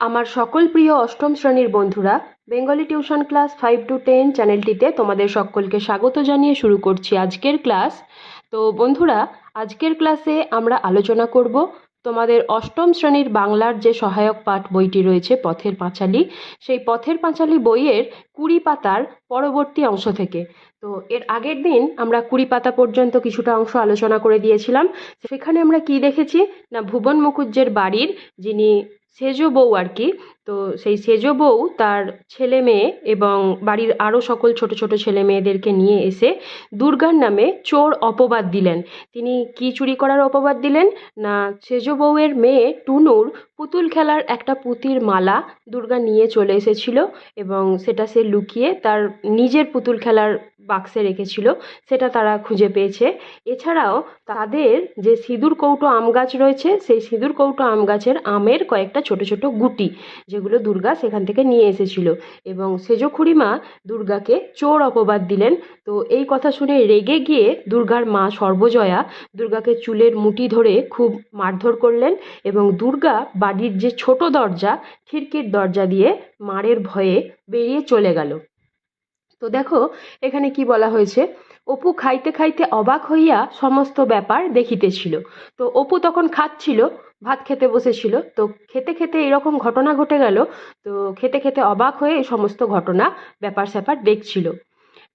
আমার সকল প্রিয় অষ্টম শ্রেণির বন্ধুরা, Bengali tuition class five to ten চ্যানেলটিতে তোমাদের সকলকে স্বাগত জানিয়ে শুরু করছি আজকের ক্লাস। তো বন্ধুরা, আজকের ক্লাসে আমরা আলোচনা করব তোমাদের অষ্টম শ্রেণির বাংলার যে সহায়ক পাঠ বইটি রয়েছে, পথের পাঁচালী। সেই পথের পাঁচালী বইয়ের কুড়ি পাতার পরবর্তী অংশ থেকে। তো এর আগের দিন আমরা কুড়ি পাতা পর্যন্ত কিছুটা অংশ আলোচনা করে দিয়েছিলাম। সেখানে আমরা কি দেখেছি? না, ভুবন মুখুজ্জের বাড়ির যিনি সেজো বউ আর কি। তো সেই সেজো বউ, তার ছেলে মেয়ে এবং বাড়ির আরও সকল ছোট ছোট ছেলে মেয়েদেরকে নিয়ে এসে দুর্গার নামে চোর অপবাদ দিলেন। তিনি কি চুরি করার অপবাদ দিলেন? না, সেজো বউয়ের মেয়ে টুনুর পুতুল খেলার একটা পুতির মালা দুর্গা নিয়ে চলে এসেছিল এবং সেটা সে লুকিয়ে তার নিজের পুতুল খেলার বাক্সে রেখেছিল, সেটা তারা খুঁজে পেয়েছে। এছাড়াও তাদের যে সিঁদুর কৌটো আম গাছ রয়েছে, সেই সিঁদুর কৌটো আম গাছের আমের কয়েকটা ছোট ছোট গুটি, যেগুলো দুর্গা সেখান থেকে নিয়ে এসেছিল। এবং সেজ খুড়িমা দুর্গাকে চোর অপবাদ দিলেন। তো এই কথা শুনে রেগে গিয়ে দুর্গার মা সর্বজয়া দুর্গাকে চুলের মুটি ধরে খুব মারধর করলেন এবং দুর্গা বাড়ির যে ছোট দরজা, খিড়কির দরজা দিয়ে মারের ভয়ে বেরিয়ে চলে গেল। তো দেখো, এখানে কি বলা হয়েছে? অপু খাইতে খাইতে অবাক হইয়া সমস্ত ব্যাপার দেখিতেছিল। তো অপু তখন খাচ্ছিল, ভাত খেতে বসেছিল। তো খেতে খেতে এরকম ঘটনা ঘটে গেল, তো খেতে খেতে অবাক হয়ে এই সমস্ত ঘটনা ব্যাপার স্যাপার দেখছিল।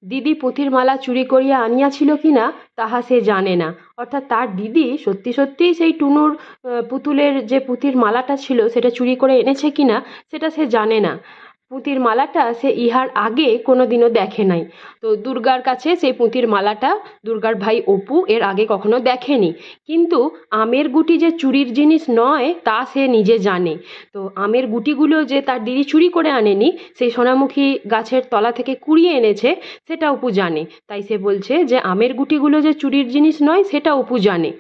দিদি পুঁথির মালা চুরি করিয়া আনিয়াছিল কি না তাহা সে জানে না। অর্থাৎ তার দিদি সত্যি সত্যিই সেই টুনুর পুতুলের যে পুঁথির মালাটা ছিল, সেটা চুরি করে এনেছে কি না সেটা সে জানে না। পুঁতির মালাটা সে ইহার আগে কোনো দিনও দেখে নাই। তো দুর্গার কাছে সেই পুঁতির মালাটা দুর্গার ভাই অপু এর আগে কখনো দেখেনি। কিন্তু আমের গুটি যে চুরির জিনিস নয়, তা সে নিজে জানে। তো আমের গুটিগুলো যে তার দিদি চুরি করে আনেনি, সেই সোনামুখী গাছের তলা থেকে কুড়িয়ে এনেছে, সেটা অপু জানে। তাই সে বলছে যে, আমের গুটিগুলো যে চুরির জিনিস নয়, সেটা অপু জানে।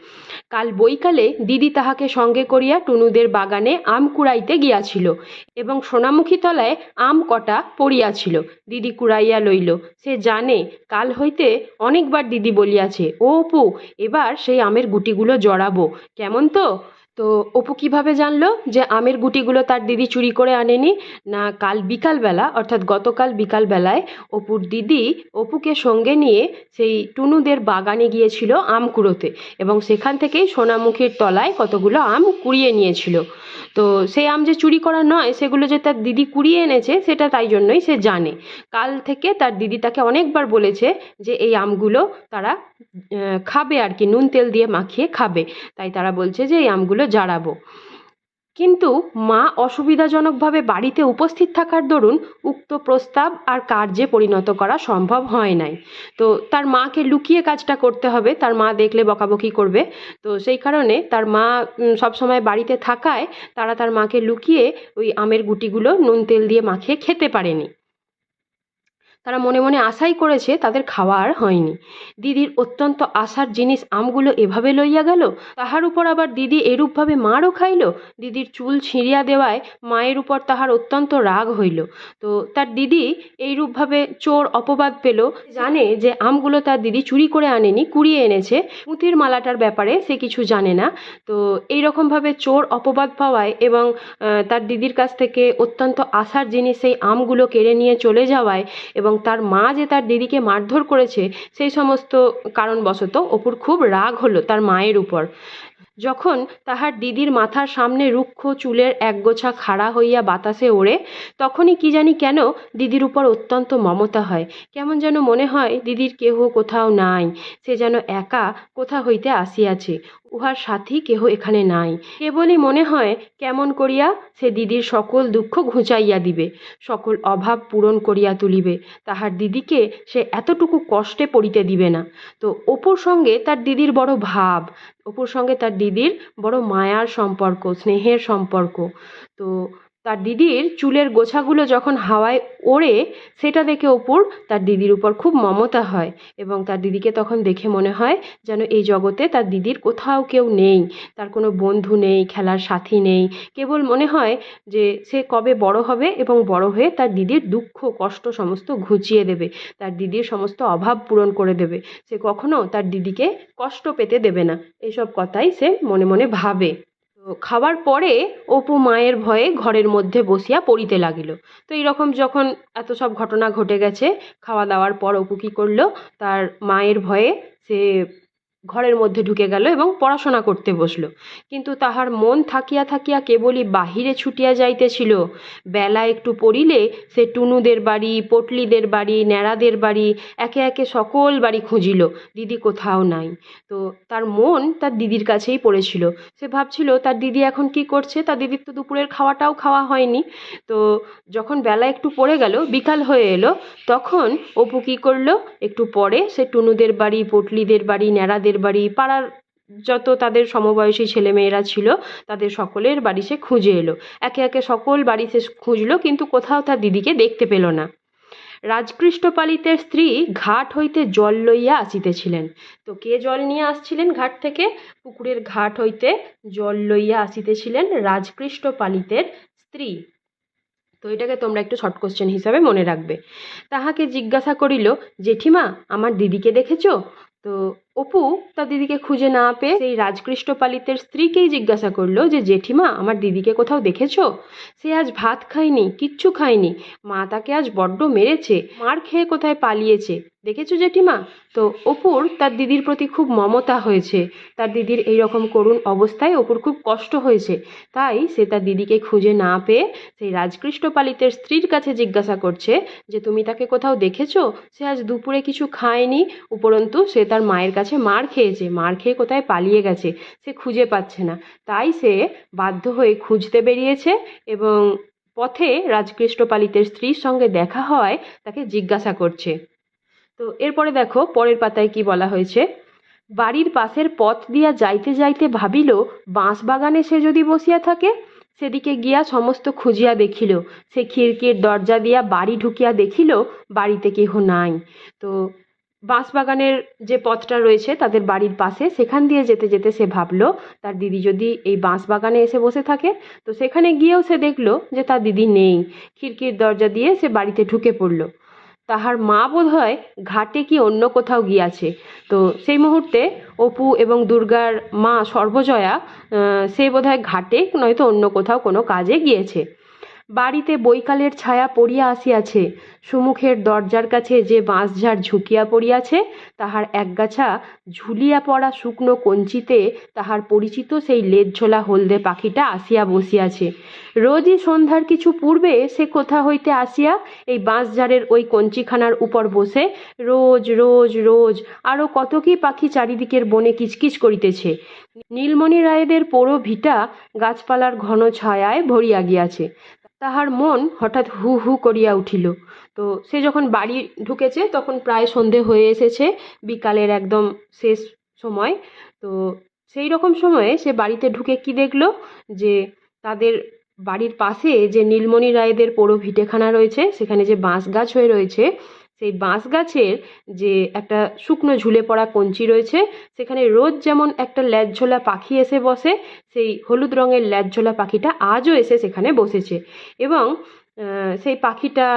কাল বৈকালে দিদি তাহাকে সঙ্গে করিয়া টুনুদের বাগানে আম কুড়াইতে গিয়াছিল এবং সোনামুখী তলায় আম কটা পড়িয়াছিল। দিদি কুড়াইয়া লইল। সে জানে, কাল হইতে অনেকবার দিদি বলিয়াছে, ও অপু, এবার সেই আমের গুটিগুলো জড়াবো। কেমন তো? তো অপু কীভাবে জানলো যে আমের গুটিগুলো তার দিদি চুরি করে আনেনি? না, কাল বিকালবেলা, অর্থাৎ গতকাল বিকালবেলায় অপুর দিদি অপুকে সঙ্গে নিয়ে সেই টুনুদের বাগানে গিয়েছিল আম কুড়োতে এবং সেখান থেকেই সোনামুখীর তলায় কতগুলো আম কুড়িয়ে নিয়েছিল। তো সেই আম যে চুরি করা নয়, সেগুলো যে তার দিদি কুড়িয়ে এনেছে, সেটা তাই জন্যই সে জানে। কাল থেকে তার দিদি তাকে অনেকবার বলেছে যে এই আমগুলো তারা খাবে আর কি, নুন তেল দিয়ে মাখিয়ে খাবে। তাই তারা বলছে যে, এই আমগুলো জারাবো। কিন্তু মা অসুবিধাজনকভাবে বাড়িতে উপস্থিত থাকার দরুন উক্ত প্রস্তাব আর কার্যে পরিণত করা সম্ভব হয় নাই। তো তার মাকে লুকিয়ে কাজটা করতে হবে, তার মা দেখলে বকাবকি করবে। তো সেই কারণে তার মা সবসময় বাড়িতে থাকায় তারা তার মাকে লুকিয়ে ওই আমের গুটিগুলো নুন তেল দিয়ে মাখিয়ে খেতে পারেনি। তারা মনে মনে আশাই করেছে তাদের খাওয়া আর হয়নি। দিদির অত্যন্ত আশার জিনিস আমগুলো এভাবে লইয়া গেল, তাহার উপর আবার দিদি এরূপভাবে মারও খাইল, দিদির চুল ছিঁড়িয়া দেওয়ায় মায়ের উপর তাহার অত্যন্ত রাগ হইল। তো তার দিদি এইরূপভাবে চোর অপবাদ পেল, জানে যে আমগুলো তার দিদি চুরি করে আনেনি, কুড়িয়ে এনেছে, পুঁতির মালাটার ব্যাপারে সে কিছু জানে না। তো এইরকমভাবে চোর অপবাদ পাওয়ায় এবং তার দিদির কাছ থেকে অত্যন্ত আশার জিনিস সেই আমগুলো কেড়ে নিয়ে চলে যাওয়ায় এবং তার মা যে তার দিদিকে মারধর করেছে, সেই সমস্ত কারণবশত অপুর খুব রাগ হলো তার মায়ের উপর। যখন তাহার দিদির মাথার সামনে রুক্ষ চুলের একগোছা খাড়া হইয়া বাতাসে ওড়ে, তখনই কি জানি কেন দিদির উপর অত্যন্ত মমতা হয়। কেমন যেন মনে হয় দিদির কেহ কোথাও নাই, সে যেন একা কোথা হইতে আসিয়াছে, উহার সাথী কেহ এখানে নাই। কেবলই মনে হয় কেমন করিয়া সে দিদির সকল দুঃখ ঘুচাইয়া দিবে, সকল অভাব পূরণ করিয়া তুলিবে, তাহার দিদিকে সে এতটুকু কষ্টে পড়িতে দিবে না। তো অপুর সঙ্গে তার দিদির বড় ভাব অপুর সঙ্গে তার দিদির বড় মায়ার সম্পর্ক স্নেহের সম্পর্ক। তো তার দিদির চুলের গোছাগুলো যখন হাওয়ায় ওড়ে, সেটা দেখে অপুর তার দিদির উপর খুব মমতা হয় এবং তার দিদিকে তখন দেখে মনে হয় যেন এই জগতে তার দিদির কোথাও কেউ নেই, তার কোনো বন্ধু নেই, খেলার সাথী নেই। কেবল মনে হয় যে সে কবে বড় হবে এবং বড় হয়ে তার দিদির দুঃখ, কষ্ট সমস্ত ঘুচিয়ে দেবে, তার দিদির সমস্ত অভাব পূরণ করে দেবে। সে কখনো তার দিদিকে কষ্ট পেতে দেবে না। এইসব কথাই সে মনে মনে ভাবে। খাওয়ার পরে অপু মায়ের ভয়ে ঘরের মধ্যে বসিয়া পড়িতে লাগিল। তো এইরকম যখন এত সব ঘটনা ঘটে গেছে, খাওয়া দাওয়ার পর অপু কী করল? তার মায়ের ভয়ে সে ঘরের মধ্যে ঢুকে গেল এবং পড়াশোনা করতে বসল। কিন্তু তাহার মন থাকিয়া থাকিয়া কেবলই বাহিরে ছুটিয়া যাইতেছিল। বেলা একটু পড়িলে সে টুনুদের বাড়ি, পটলিদের বাড়ি, ন্যাড়াদের বাড়ি, একে একে সকল বাড়ি খুঁজিল। দিদি কোথাও নাই। তো তার মন তার দিদির কাছেই পড়েছিল। সে ভাবছিল, তার দিদি এখন কি করছে? তার দিদির তো দুপুরের খাওয়াটাও খাওয়া হয়নি। তো যখন বেলা একটু পড়ে গেল, বিকাল হয়ে এলো, তখন অপু কী করল? একটু পরে সে টুনুদের বাড়ি, পটলিদের বাড়ি, ন্যাড়াদের বাড়ি, পাড়ার যত তাদের সমবয়সী ছেলেমেয়েরা ছিল, তাদের সকলের বাড়ি সে খুঁজে এলো। একে একে সকল বাড়ি সে খুঁজলো, কিন্তু কোথাও তার দিদিকে দেখতে পেল না। রাজকৃষ্ণপালিতের স্ত্রী ঘাট হইতে জল লইয়া আসিতেছিলেন। তো কে জল নিয়ে আসছিলেন ঘাট থেকে? পুকুরের ঘাট হইতে জল লইয়া আসিতেছিলেন রাজকৃষ্ণপালিতের স্ত্রী। তো এটাকে তোমরা একটু শর্ট কোশ্চেন হিসাবে মনে রাখবে। তাহাকে জিজ্ঞাসা করিল, জেঠিমা, আমার দিদিকে দেখেছ? তো অপু তার দিদিকে খুঁজে না পেয়ে সেই রাজকৃষ্ণ পালিতের স্ত্রীকেই জিজ্ঞাসা করল যে, জেঠিমা, আমার দিদিকে কোথাও দেখেছ? সে আজ ভাত খায়নি, কিচ্ছু খায়নি। মা তাকে আজ বড্ড মেরেছে, মার খেয়ে কোথায় পালিয়েছে? দেখেছ জেঠিমা? তো অপুর তার দিদির প্রতি খুব মমতা হয়েছে। তার দিদির এই রকম করুণ অবস্থায় অপুর খুব কষ্ট হয়েছে। তাই সে তার দিদিকে খুঁজে না পেয়ে সেই রাজকৃষ্ণ পালিতের স্ত্রীর কাছে জিজ্ঞাসা করছে যে, তুমি তাকে কোথাও দেখেছ? সে আজ দুপুরে কিছু খায়নি, উপরন্তু সে তার মায়ের কাছে মার খেয়েছে, মার খেয়ে কোথায় পালিয়ে গেছে সে খুঁজে পাচ্ছে না। তাই সে বাধ্য হয়ে খুঁজতে বেরিয়েছে এবং পথে রাজকৃষ্ণ পালিতের স্ত্রীর সঙ্গে দেখা হয়, তাকে জিজ্ঞাসা করছে। তো এরপরে দেখো, পরের পাতায় কি বলা হয়েছে? বাড়ির পাশের পথ দিয়া যাইতে যাইতে ভাবিল, বাঁশ বাগানে সে যদি বসিয়া থাকে, সেদিকে গিয়া সমস্ত খুঁজিয়া দেখিল। সে খিড়কির দরজা দিয়া বাড়ি ঢুকিয়া দেখিল, বাড়িতে কেহ নাই। তো বাঁশবাগানের যে পথটা রয়েছে তাদের বাড়ির পাশে, সেখান দিয়ে যেতে যেতে সে ভাবলো, তার দিদি যদি এই বাঁশবাগানে এসে বসে থাকে, তো সেখানে গিয়েও সে দেখল যে তার দিদি নেই। খিড়কির দরজা দিয়ে সে বাড়িতে ঢুকে পড়ল। তাহার মা বোধ হয় ঘাটে কি অন্য কোথাও গিয়াছে। তো সেই মুহূর্তে অপু এবং দুর্গার মা সর্বজয়া সে বোধ হয় ঘাটে নয়তো অন্য কোথাও কোনো কাজে গিয়েছে। বাড়িতে বৈকালের ছায়া পড়িয়া আসিয়াছে। সুমুখের দরজার কাছে যে বাঁশঝাড় ঝুঁকিয়া পড়িয়াছে, তাহার একগাছা ঝুলিয়া পড়া শুকনো কঞ্চিতে তাহার পরিচিত সেই লেজঝোলা হলদে পাখিটা আসিয়া বসিয়াছে। রোজই সন্ধ্যার কিছু পূর্বে সে কোথা হইতে আসিয়া এই বাঁশঝাড়ের ওই কঞ্চিখানার উপর বসে রোজ রোজ রোজ আরও কত কি পাখি চারিদিকের বনে কিচকিচ করিতেছে। নীলমণি রায়েদের পোড়ো ভিটা গাছপালার ঘন ছায়ায় ভরিয়া গিয়াছে। তাহার মন হঠাৎ হু হু করিয়া উঠিল। তো সে যখন বাড়ি ঢুকেছে, তখন প্রায় সন্ধে হয়ে এসেছে, বিকালের একদম শেষ সময়। তো সেই রকম সময়ে সে বাড়িতে ঢুকে কি দেখল? যে তাদের বাড়ির পাশে যে নীলমণি রায়দের পোড়ো ভিটেখানা রয়েছে, সেখানে যে বাঁশ গাছ হয়ে রয়েছে সেই বাঁশ গাছের যে একটা শুকনো ঝুলে পড়া কঞ্চি রয়েছে, সেখানে রোজ যেমন একটা ল্যাজঝোলা পাখি এসে বসে, সেই হলুদ রঙের ল্যাজঝোলা পাখিটা আজও এসে সেখানে বসেছে। এবং সেই পাখিটা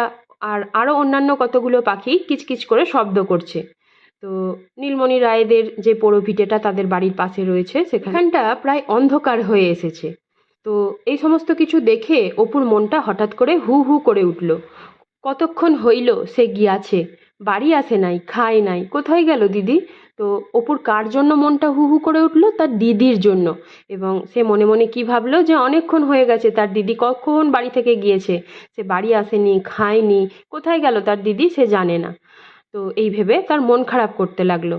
আর আরও অন্যান্য কতগুলো পাখি কিচকিচ করে শব্দ করছে। তো নীলমণি রায়দের যে পোড়ো ভিটেটা তাদের বাড়ির পাশে রয়েছে, সেখানটা প্রায় অন্ধকার হয়ে এসেছে। তো এই সমস্ত কিছু দেখে অপুর মনটা হঠাৎ করে হু হু করে উঠল। কতক্ষণ হইল সে গিয়াছে? বাড়ি আসে নাই, খায় নাই। কোথায় গেল দিদি? তো অপুর কার জন্য মনটা হু হু করে উঠল? তার দিদির জন্য। এবং সে মনে মনে কি ভাবলো যে অনেকক্ষণ হয়ে গেছে, তার দিদি কখন বাড়ি থেকে গিয়েছে? সে বাড়ি আসেনি, খায়নি। কোথায় গেল তার দিদি? সে জানে না। তো এই ভেবে তার মন খারাপ করতে লাগল।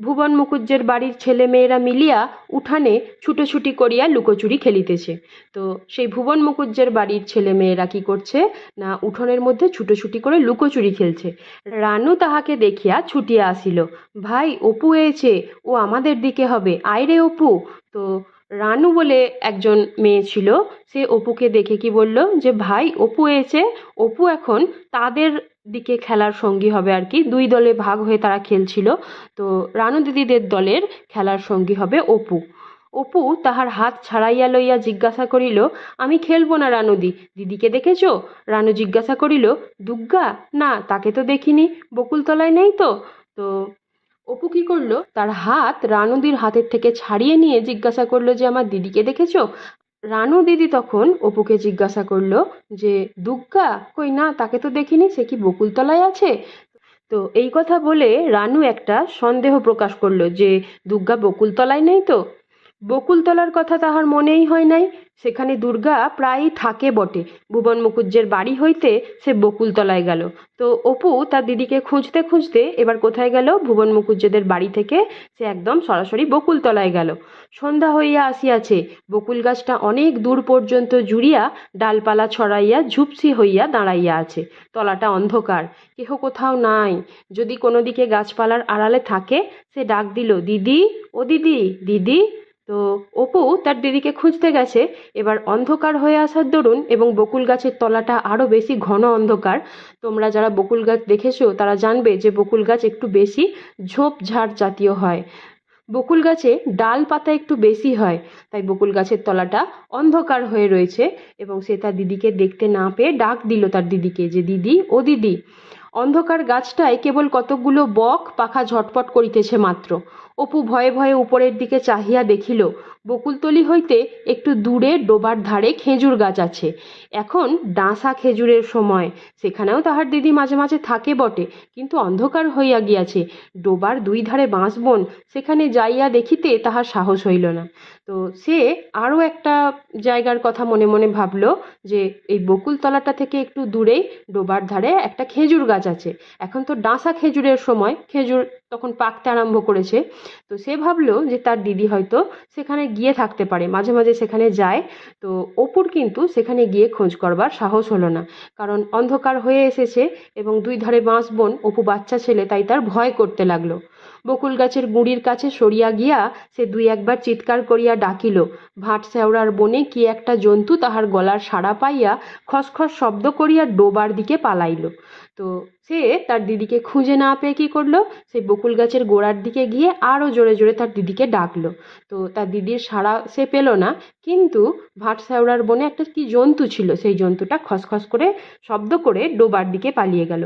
ভুবন মুকুজ্জের বাড়ির ছেলে মেয়েরা মিলিয়া উঠানে ছুটোছুটি করিয়া লুকোচুরি খেলিতেছে। তো সেই ভুবন মুকুজ্জের বাড়ির ছেলে মেয়েরা কি করছে? না উঠোনের মধ্যে ছুটোছুটি করে লুকোচুরি খেলছে। রানু তাহাকে দেখিয়া ছুটিয়া আসিল। ভাই, অপু এসেছে। ও আমাদের দিকে হবে। আয় রে অপু। তো রানু বলে একজন মেয়ে ছিল। সে অপুকে দেখে কি বলল? যে, ভাই, অপু এসেছে। অপু এখন তাদের দিকে খেলার সঙ্গী হবে আর কি। দুই দলে ভাগ হয়ে তারা খেলছিল। তো রানু দিদিদের দলের খেলার সঙ্গী হবে অপু। অপু তাহার হাত ছাড়াইয়া লইয়া জিজ্ঞাসা করিল, আমি খেলব না রানুদি দিদিকে দেখেছ? রানু জিজ্ঞাসা করিল, দুগ্গা? না, তাকে তো দেখিনি। বকুলতলায় নেই তো? তো অপু কী করল? তার হাত রানুদির হাতের থেকে ছাড়িয়ে নিয়ে জিজ্ঞাসা করল যে, আমার দিদিকে দেখেছ? রানু দিদি তখন অপুকে জিজ্ঞাসা করল যে, দুগ্গা, কই না, তাকে তো দেখিনি, সে কি বকুলতলায় আছে? তো এই কথা বলে রানু একটা সন্দেহ প্রকাশ করল যে, দুগ্গা বকুলতলায় নেই তো? বকুলতলার কথা তাহার মনেই হয় নাই। সেখানে দুর্গা প্রায়ই থাকে বটে। ভুবন মুকুজ্জের বাড়ি হইতে সে বকুলতলায় গেল। তো অপু তার দিদিকে খুঁজতে খুঁজতে এবার কোথায় গেল? ভুবন মুকুজ্জেদের বাড়ি থেকে সে একদম সরাসরি বকুলতলায় গেল। সন্ধ্যা হইয়া আসিয়াছে। বকুল গাছটা অনেক দূর পর্যন্ত জুড়িয়া ডালপালা ছড়াইয়া ঝুপসি হইয়া দাঁড়াইয়া আছে। তলাটা অন্ধকার। কেহ কোথাও নাই। যদি কোনো দিকে গাছপালার আড়ালে থাকে, সে ডাক দিল, দিদি, ও দিদি দিদি তো অপু তার দিদিকে খুঁজতে গেছে। এবার অন্ধকার হয়ে আসার দরুন এবং বকুল গাছের তলাটা আরও বেশি ঘন অন্ধকার। তোমরা যারা বকুল গাছ দেখেছ, তারা জানবে যে বকুল গাছ একটু বেশি ঝোপঝাড় জাতীয় হয়। বকুল গাছে ডাল পাতা একটু বেশি হয়, তাই বকুল গাছের তলাটা অন্ধকার হয়ে রয়েছে এবং সে তার দিদিকে দেখতে না পেয়ে ডাক দিল তার দিদিকে যে, দিদি, ও দিদি, অন্ধকার গাছটায় কেবল কতকগুলো বক পাখা ঝটপট করিতেছে মাত্র। অপু ভয়ে ভয়ে উপরের দিকে চাহিয়া দেখিল, বকুলতলি হইতে একটু দূরে ডোবার ধারে খেজুর গাছ আছে। এখন ডাঁসা খেজুরের সময়, সেখানেও তাহার দিদি মাঝে মাঝে থাকে বটে, কিন্তু অন্ধকার হইয়া গিয়াছে। ডোবার দুই ধারে বাঁশবন সেখানে যাইয়া দেখিতে তাহার সাহস হইল না। তো সে আরও একটা জায়গার কথা মনে মনে ভাবল, যে এই বকুলতলাটা থেকে একটু দূরেই ডোবার ধারে একটা খেজুর গাছ আছে। এখন তো ডাঁসা খেজুরের সময়, খেজুর তখন পাকতে আরম্ভ করেছে। তো সে ভাবলো যে তার দিদি হয়তো সেখানে গিয়ে থাকতে পারে, মাঝে মাঝে সেখানে যায়। তো অপুর কিন্তু সেখানে গিয়ে খোঁজ করবার সাহস হলো না, কারণ অন্ধকার হয়ে এসেছে এবং দুই ধারে বাঁশ বোন, অপু বাচ্চা ছেলে, তাই তার ভয় করতে লাগল। বকুল গাছের গুঁড়ির কাছে সরিয়া গিয়া সে দুই একবার চিৎকার করিয়া ডাকিল, ভাট শ্যাওড়ার বনে কি একটা জন্তু তাহার গলার সাড়া পাইয়া খসখস শব্দ করিয়া ডোবার দিকে পালাইল? তো সে তার দিদিকে খুঁজে না পেয়ে কী করল? সে বকুল গাছের গোড়ার দিকে গিয়ে আরও জোরে জোরে তার দিদিকে ডাকলো। তো তার দিদির সাড়া সে পেল না, কিন্তু ভাট শ্যাওড়ার বনে একটা কি জন্তু ছিল, সেই জন্তুটা খসখস করে শব্দ করে ডোবার দিকে পালিয়ে গেল।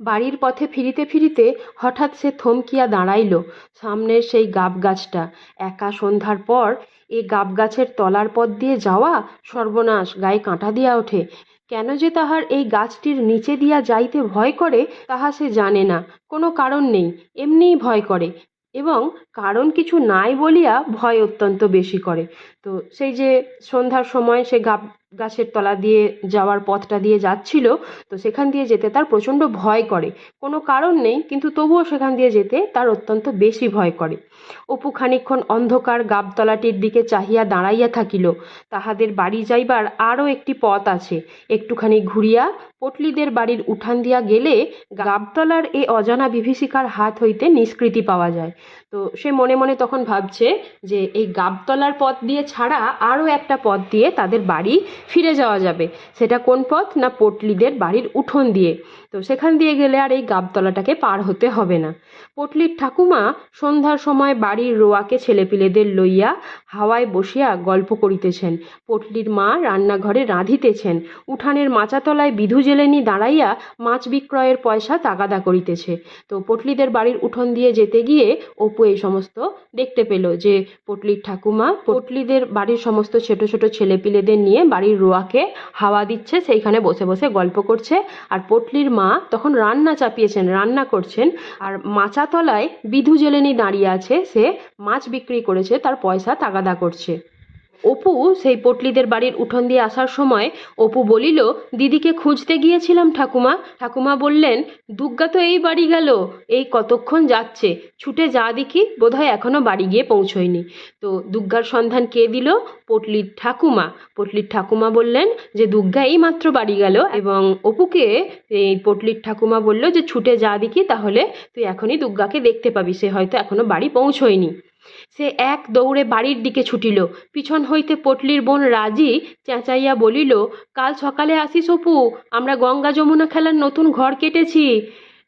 বাড়ির পথে ফিরিতে ফিরিতে হঠাৎ সে থমকিয়া দাঁড়াইল সামনের সেই গাব গাছটা। একা সন্ধ্যার পর এ গাব গাছের তলার পথ দিয়ে যাওয়া সর্বনাশ, গায়ে কাঁটা দিয়া ওঠে। কেন যে তাহার এই গাছটির নিচে দিয়া যাইতে ভয় করে, তাহা সে জানে না। কোনো কারণ নেই, এমনিই ভয় করে। এবং কারণ কিছু নাই বলিয়া ভয় অত্যন্ত বেশি করে। তো সেই যে সন্ধ্যার সময় সে গাছের তলা দিয়ে যাওয়ার পথটা দিয়ে যাচ্ছিল, তো সেখান দিয়ে যেতে তার প্রচণ্ড ভয় করে। কোনো কারণ নেই, কিন্তু তবুও সেখান দিয়ে যেতে তার অত্যন্ত বেশি ভয় করে। অপু খানিক্ষণ অন্ধকার গাবতলাটির দিকে চাহিয়া দাঁড়াইয়া থাকিল। তাহাদের বাড়ি যাইবার আরও একটি পথ আছে। একটুখানি ঘুরিয়া পটলিদের বাড়ির উঠান দিয়া গেলে গাবতলার এ অজানা বিভীষিকার হাত হইতে নিষ্কৃতি পাওয়া যায়। তো সে মনে মনে তখন ভাবছে যে, এই গাবতলার পথ দিয়ে ছাড়া আরও একটা পথ দিয়ে তাদের বাড়ি ফিরে যাওয়া যাবে। সেটা কোন পথ? না পটলিদের বাড়ির উঠোন দিয়ে। তো সেখান দিয়ে গেলে আর এই গাবতলাটাকে পার হতে হবে না। পটলির ঠাকুমা সন্ধ্যার সময় বাড়ির রোয়াকে ছেলেপিলেদের লইয়া হাওয়ায় বসিয়া গল্প করিতেছেন। পটলির মা রান্নাঘরে রাঁধিতেছেন। উঠানের মাচাতলায় বিধু জেলেনি দাঁড়াইয়া মাছ বিক্রয়ের পয়সা তাগাদা করিতেছে। তো পটলিদের বাড়ির উঠোন দিয়ে যেতে গিয়ে অপু এই সমস্ত দেখতে পেল যে পটলির ঠাকুমা পটলিদের বাড়ির সমস্ত ছোট ছোট ছেলেপিলেদের নিয়ে বাড়ির রোয়াকে হাওয়া দিচ্ছে, সেইখানে বসে বসে গল্প করছে। আর পটলির মা তখন রান্না চাপিয়েছেন, রান্না করছেন। আর মাচাতলায় বিধু জেলেনি দাঁড়িয়ে আছে, সে মাছ বিক্রি করেছে, তার পয়সা তাগাদা করছে। অপু সেই পটলিদের বাড়ির উঠোন দিয়ে আসার সময় অপু বলিল, দিদিকে খুঁজতে গিয়েছিলাম ঠাকুমা। ঠাকুমা বললেন দুগ্গা তো এই বাড়ি গেল, এই কতক্ষণ যাচ্ছে? ছুটে যা দেখি, বোধহয় এখনও বাড়ি গিয়ে পৌঁছয়নি। তো দুগ্গার সন্ধান কে দিল? পটলির ঠাকুমা। পটলির ঠাকুমা বললেন যে দুগ্গা এই মাত্র বাড়ি গেল। এবং অপুকে এই পটলির ঠাকুমা বলল যে, ছুটে যা দেখি, তাহলে তুই এখনই দুগ্গাকে দেখতে পাবি। সে হয়তো এখনও বাড়ি পৌঁছয়নি। সে এক দৌড়ে বাড়ির দিকে ছুটিল। পিছন হইতে পটলির বোন রাজি চেঁচাইয়া বলিল, কাল সকালে আসিস অপু, আমরা গঙ্গা যমুনা খেলার নতুন ঘর কেটেছি।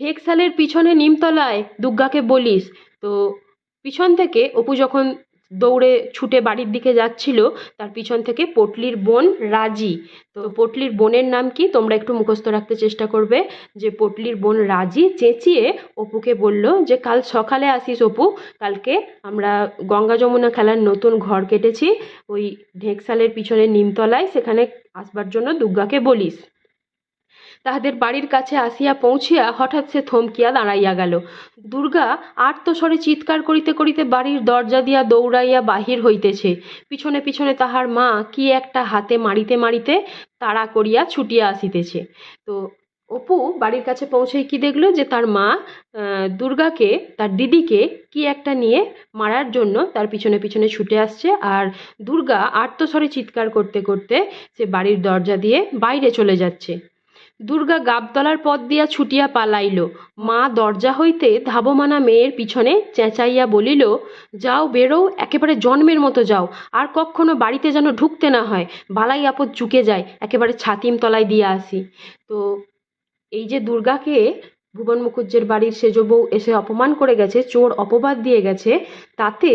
ঢেকসালের পিছনে নিমতলায় দুগ্গাকে বলিস। তো পিছন থেকে অপু যখন দৌড়ে ছুটে বাড়ির দিকে যাচ্ছিল, তার পিছন থেকে পটলির বোন রাজি। তো পটলির বোনের নাম কি? তোমরা একটু মুখস্থ রাখতে চেষ্টা করবে। যে পটলির বোন রাজি চেঁচিয়ে অপুকে বলল যে, কাল সকালে আসিস অপু, কালকে আমরা গঙ্গা যমুনা খেলার নতুন ঘর কেটেছি। ওই ঢেকসালের পিছনে নিমতলায় সেখানে আসবার জন্য দুর্গাকে বলিস। তাহাদের বাড়ির কাছে আসিয়া পৌঁছিয়া হঠাৎ সে থমকিয়া দাঁড়াইয়া গেল। দুর্গা আর্তস্বরে চিৎকার করিতে করিতে বাড়ির দরজা দিয়া দৌড়াইয়া বাহির হইতেছে। পিছনে পিছনে তাহার মা কি একটা হাতে মারিতে মারিতে তাড়া করিয়া ছুটিয়া আসিতেছে। তো অপু বাড়ির কাছে পৌঁছেই কি দেখল যে তার মা দুর্গাকে, তার দিদিকে কি একটা নিয়ে মারার জন্য তার পিছনে পিছনে ছুটে আসছে আর দুর্গা আর্তস্বরে চিৎকার করতে করতে সে বাড়ির দরজা দিয়ে বাইরে চলে যাচ্ছে। দুর্গা গাবতলার পথ দিয়া ছুটিয়া পালাইল। মা দরজা হইতে ধাবমানা মেয়ের পিছনে চেঁচাইয়া বলিল, যাও বেরো, একেবারে জন্মের মতো যাও। আর কখনো বাড়িতে যেন ঢুকতে না হয়। বালাই আপদ চুকে যায়, একেবারে ছাতিম তলায় দিয়ে আসি। তো এই যে দুর্গাকে ভুবন মুখুজ্জের বাড়ির সেজ বউ এসে অপমান করে গেছে, চোর অপবাদ দিয়ে গেছে, তাতে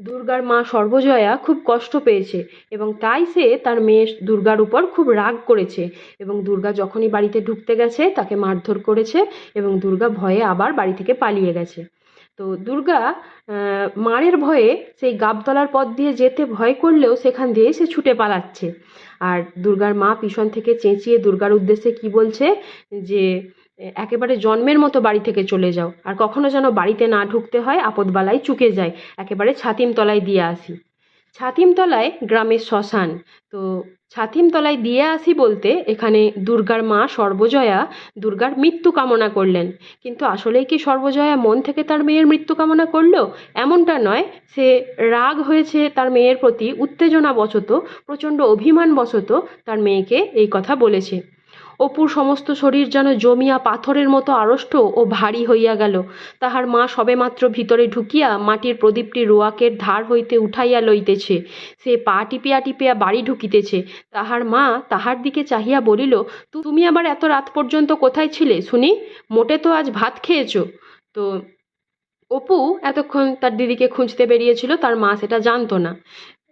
দুর্গার মা সর্বজয়া খুব কষ্ট পেয়েছে এবং তাই সে তার মেয়ে দুর্গার উপর খুব রাগ করেছে এবং দুর্গা যখনই বাড়িতে ঢুকতে গেছে, তাকে মারধর করেছে এবং দুর্গা ভয়ে আবার বাড়ি থেকে পালিয়ে গেছে। তো দুর্গা মারের ভয়ে সেই গাবতলার পথ দিয়ে যেতে ভয় করলেও সেখান দিয়ে সে ছুটে পালাচ্ছে। আর দুর্গার মা পিছন থেকে চেঁচিয়ে দুর্গার উদ্দেশ্যে কি বলছে যে একেবারে জন্মের মতো বাড়ি থেকে চলে যাও। আর কখনো যেন বাড়িতে না ঢুকতে হয়, আপদবালায় চুকে যায়, একেবারে ছাতিম তলায় দিয়ে আসি। ছাতিম তলায় গ্রামের শ্মশান। তো ছাতিম তলায় দিয়ে আসি বলতে এখানে দুর্গার মা সর্বজয়া দুর্গার মৃত্যু কামনা করলেন। কিন্তু আসলেই কি সর্বজয়া মন থেকে তার মেয়ের মৃত্যু কামনা করল? এমনটা নয়, সে রাগ হয়েছে তার মেয়ের প্রতি উত্তেজনা বশত প্রচণ্ড অভিমান বশত তার মেয়েকে এই কথা বলেছে। অপুর সমস্ত শরীর যেন জমিয়া পাথরের মতো আড়ষ্ট ও ভারী হইয়া গেল। তাহার মা সবেমাত্র ভিতরে ঢুকিয়া মাটির প্রদীপটি রোয়াকের ধার হইতে উঠাইয়া লইতেছে। সে পা টিপিয়া টিপিয়া বাড়ি ঢুকিতেছে। তাহার মা তাহার দিকে চাহিয়া বলিল, তুমি আবার এত রাত পর্যন্ত কোথায় ছিলে শুনি? মোটে তো আজ ভাত খেয়েছো। তো অপু এতক্ষণ তার দিদিকে খুঁজতে বেরিয়েছিল, তার মা সেটা জানতো না।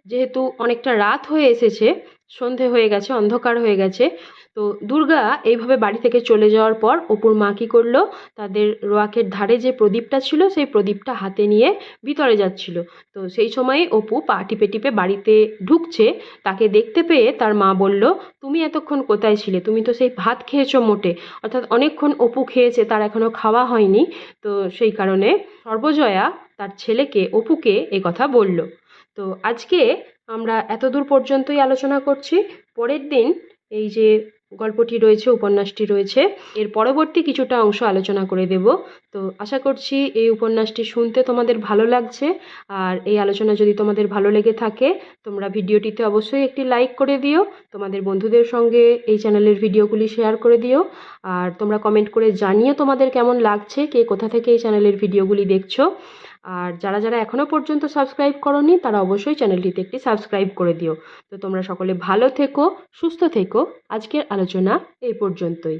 যেহেতু অনেকটা রাত হয়ে এসেছে, সন্ধে হয়ে গেছে, অন্ধকার হয়ে গেছে তো দুর্গা এইভাবে বাড়ি থেকে চলে যাওয়ার পর অপুর মা কী করল? তাদের রোয়াকের ধারে যে প্রদীপটা ছিল, সেই প্রদীপটা হাতে নিয়ে ভিতরে যাচ্ছিল। তো সেই সময় অপু পা টিপে টিপে বাড়িতে ঢুকছে। তাকে দেখতে পেয়ে তার মা বলল, তুমি এতক্ষণ কোথায় ছিলে? তুমি তো সেই ভাত খেয়েছো মোটে। অর্থাৎ অনেকক্ষণ অপু খেয়েছে, তার এখনও খাওয়া হয়নি। তো সেই কারণে সর্বজয়া তার ছেলেকে, অপুকে এ কথা বলল। তো আজকে আমরা এতদূর পর্যন্তই আলোচনা করছি। পরের দিন এই যে গল্পটি রয়েছে, উপন্যাসটি রয়েছে। এর পরবর্তী কিছুটা অংশ আলোচনা করে দেব। তো আশা করছি এই উপন্যাসটি শুনতে তোমাদের ভালো লাগছে। আর এই আলোচনা যদি তোমাদের ভালো লেগে থাকে, তোমরা ভিডিওটিতে অবশ্যই একটি লাইক করে দিও। তোমাদের বন্ধুদের সঙ্গে এই চ্যানেলের ভিডিওগুলি শেয়ার করে দিও। আর তোমরা কমেন্ট করে জানিও তোমাদের কেমন লাগছে, কে কোথা থেকে এই চ্যানেলের ভিডিওগুলি দেখছ। আর যারা যারা এখনও পর্যন্ত সাবস্ক্রাইব করনি, তারা অবশ্যই চ্যানেলটিতে একটি সাবস্ক্রাইব করে দিও। তো তোমরা সকলে ভালো থেকো, সুস্থ থেকো। আজকের আলোচনা এই পর্যন্তই।